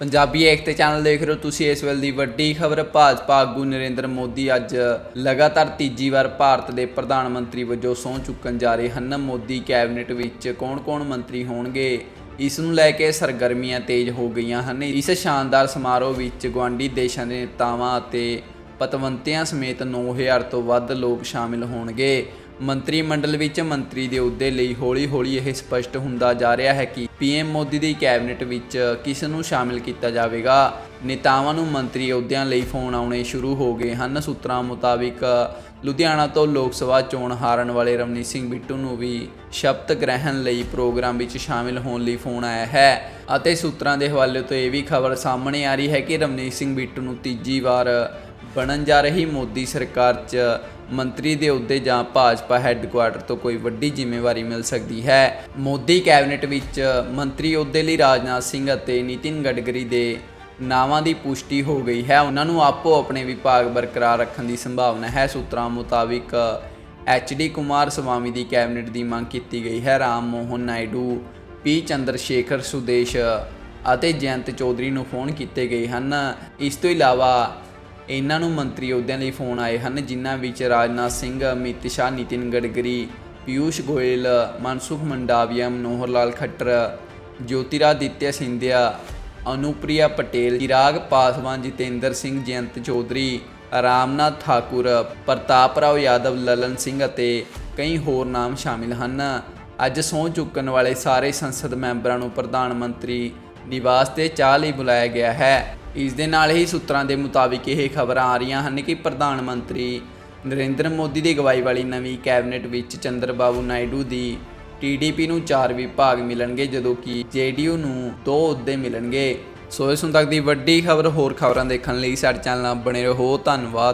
Punjabi ਏਕਤੇ channel ਦੇਖ ਰਹੇ ਹੋ ਤੁਸੀਂ ਇਸ ਵੇਲੇ ਦੀ ਵੱਡੀ ਖਬਰ, ਭਾਜਪਾ ਆਗੂ ਨਰਿੰਦਰ ਮੋਦੀ ਅੱਜ ਲਗਾਤਾਰ ਤੀਜੀ ਵਾਰ ਭਾਰਤ ਦੇ ਪ੍ਰਧਾਨ ਮੰਤਰੀ ਵਜੋਂ ਸਹੁੰ ਚੁੱਕਣ ਜਾ ਰਹੇ ਹਨ। ਮੋਦੀ ਕੈਬਨਿਟ ਵਿੱਚ ਕੌਣ-ਕੌਣ ਮੰਤਰੀ ਹੋਣਗੇ, ਇਸ ਨੂੰ ਲੈ ਕੇ ਸਰਗਰਮੀਆਂ ਤੇਜ਼ ਹੋ ਗਈਆਂ ਹਨ। ਇਸ ਸ਼ਾਨਦਾਰ ਸਮਾਰੋਹ ਵਿੱਚ ਗਵਾਂਢੀ ਦੇਸ਼ਾਂ ਦੇ ਨੇਤਾਵਾਂ ਅਤੇ ਪਤਵੰਤਿਆਂ ਸਮੇਤ 9000 ਤੋਂ ਵੱਧ ਲੋਕ ਸ਼ਾਮਿਲ ਹੋਣਗੇ। ਮੰਤਰੀ ਮੰਡਲ ਵਿੱਚ ਮੰਤਰੀ ਦੇ ਅਹੁਦੇ ਲਈ ਹੌਲੀ-ਹੌਲੀ ਇਹ ਸਪਸ਼ਟ ਹੁੰਦਾ ਜਾ ਰਿਹਾ ਹੈ ਕਿ ਪੀਐਮ ਮੋਦੀ ਦੀ ਕੈਬਨਿਟ ਵਿੱਚ ਕਿਸ ਨੂੰ ਸ਼ਾਮਿਲ ਕੀਤਾ ਜਾਵੇਗਾ। ਨੇਤਾਵਾਂ ਨੂੰ ਮੰਤਰੀ ਅਹੁਦਿਆਂ ਲਈ ਫੋਨ ਆਉਣੇ ਸ਼ੁਰੂ ਹੋ ਗਏ ਹਨ। ਸੂਤਰਾਂ ਮੁਤਾਬਿਕ ਲੁਧਿਆਣਾ ਤੋਂ ਲੋਕ ਸਭਾ ਚੋਣ ਹਾਰਨ ਵਾਲੇ ਰਮਨੀਤ ਸਿੰਘ ਬਿੱਟੂ ਨੂੰ ਵੀ ਸ਼ਬਦ ਗ੍ਰਹਿਣ ਲਈ ਪ੍ਰੋਗਰਾਮ ਵਿੱਚ ਸ਼ਾਮਿਲ ਹੋਣ ਲਈ ਫੋਨ ਆਇਆ ਹੈ ਅਤੇ ਸੂਤਰਾਂ ਦੇ ਹਵਾਲੇ ਤੋਂ ਇਹ ਵੀ ਖਬਰ ਸਾਹਮਣੇ ਆ ਰਹੀ ਹੈ ਕਿ ਰਮਨੀਤ ਸਿੰਘ ਬਿੱਟੂ ਨੂੰ ਤੀਜੀ ਵਾਰ ਬਣਨ ਜਾ ਰਹੀ ਮੋਦੀ ਸਰਕਾਰ 'ਚ ਮੰਤਰੀ ਦੇ ਅਹੁਦੇ ਜਾਂ ਭਾਜਪਾ ਹੈੱਡਕੁਆਟਰ ਤੋਂ ਕੋਈ ਵੱਡੀ ਜ਼ਿੰਮੇਵਾਰੀ ਮਿਲ ਸਕਦੀ ਹੈ। ਮੋਦੀ ਕੈਬਨਿਟ ਵਿੱਚ ਮੰਤਰੀ ਅਹੁਦੇ ਲਈ ਰਾਜਨਾਥ ਸਿੰਘ ਅਤੇ ਨਿਤਿਨ ਗਡਕਰੀ ਦੇ ਨਾਵਾਂ ਦੀ ਪੁਸ਼ਟੀ ਹੋ ਗਈ ਹੈ। ਉਹਨਾਂ ਨੂੰ ਆਪੋ ਆਪਣੇ ਵਿਭਾਗ ਬਰਕਰਾਰ ਰੱਖਣ ਦੀ ਸੰਭਾਵਨਾ ਹੈ। ਸੂਤਰਾਂ ਮੁਤਾਬਿਕ ਐਚਡੀ ਕੁਮਾਰ ਸਵਾਮੀ ਦੀ ਕੈਬਨਿਟ ਦੀ ਮੰਗ ਕੀਤੀ ਗਈ ਹੈ। ਰਾਮ ਮੋਹਨ ਨਾਇਡੂ, ਪੀ ਚੰਦਰ ਸ਼ੇਖਰ ਸੁਦੇਸ਼ ਅਤੇ ਜਯੰਤ ਚੌਧਰੀ ਨੂੰ ਫੋਨ ਕੀਤੇ ਗਏ ਹਨ। ਇਸ ਤੋਂ ਇਲਾਵਾ ਇਹਨਾਂ ਨੂੰ ਮੰਤਰੀ ਅਹੁਦਿਆਂ ਲਈ ਫੋਨ ਆਏ ਹਨ, ਜਿਨ੍ਹਾਂ ਵਿੱਚ ਰਾਜਨਾਥ ਸਿੰਘ, ਅਮਿਤ ਸ਼ਾਹ, ਨਿਤਿਨ ਗਡਕਰੀ ਪਿਊਸ਼ ਗੋਇਲ, ਮਨਸੁਖ ਮੰਡਾਵੀਆ ਮਨੋਹਰ ਲਾਲ ਖੱਟਰ, ਜੋਤਿਰਾਦਿੱਤਿਆ ਸਿੰਧਿਆ, ਅਨੁਪ੍ਰਿਆ ਪਟੇਲ, ਚਿਰਾਗ ਪਾਸਵਾਨ, ਜਤਿੰਦਰ ਸਿੰਘ, ਜਯੰਤ ਚੌਧਰੀ, ਰਾਮਨਾਥ ਠਾਕੁਰ, ਪ੍ਰਤਾਪ ਰਾਓ ਯਾਦਵ, ਲਲਨ ਸਿੰਘ ਅਤੇ ਕਈ ਹੋਰ ਨਾਮ ਸ਼ਾਮਿਲ ਹਨ। ਅੱਜ ਸਹੁੰ ਚੁੱਕਣ ਵਾਲੇ ਸਾਰੇ ਸੰਸਦ ਮੈਂਬਰਾਂ ਨੂੰ ਪ੍ਰਧਾਨ ਮੰਤਰੀ ਨਿਵਾਸ ਤੇ ਚਾਹ ਲਈ ਬੁਲਾਇਆ ਗਿਆ ਹੈ। ਇਸ ਦੇ ਨਾਲ ਹੀ ਸੂਤਰਾਂ ਦੇ ਮੁਤਾਬਿਕ ਇਹ ਖਬਰਾਂ ਆ ਰਹੀਆਂ ਹਨ ਕਿ ਪ੍ਰਧਾਨ ਮੰਤਰੀ ਨਰਿੰਦਰ ਮੋਦੀ ਦੀ ਅਗਵਾਈ ਵਾਲੀ ਨਵੀਂ ਕੈਬਨਿਟ ਵਿੱਚ ਚੰਦਰਬਾਬੂ ਨਾਇਡੂ ਦੀ ਟੀਡੀਪੀ ਨੂੰ ਚਾਰ ਵਿਭਾਗ ਮਿਲਣਗੇ, ਜਦੋਂ ਕਿ ਜੇਡੀਯੂ ਨੂੰ ਦੋ ਅਹੁਦੇ ਮਿਲਣਗੇ। ਸੋ ਇਸ ਹੁਣ ਤੱਕ ਦੀ ਵੱਡੀ ਖਬਰ, ਹੋਰ ਖਬਰਾਂ ਦੇਖਣ ਲਈ ਸਾਡੇ ਚੈਨਲ ਨਾਲ ਬਣੇ ਰਹੋ। ਧੰਨਵਾਦ।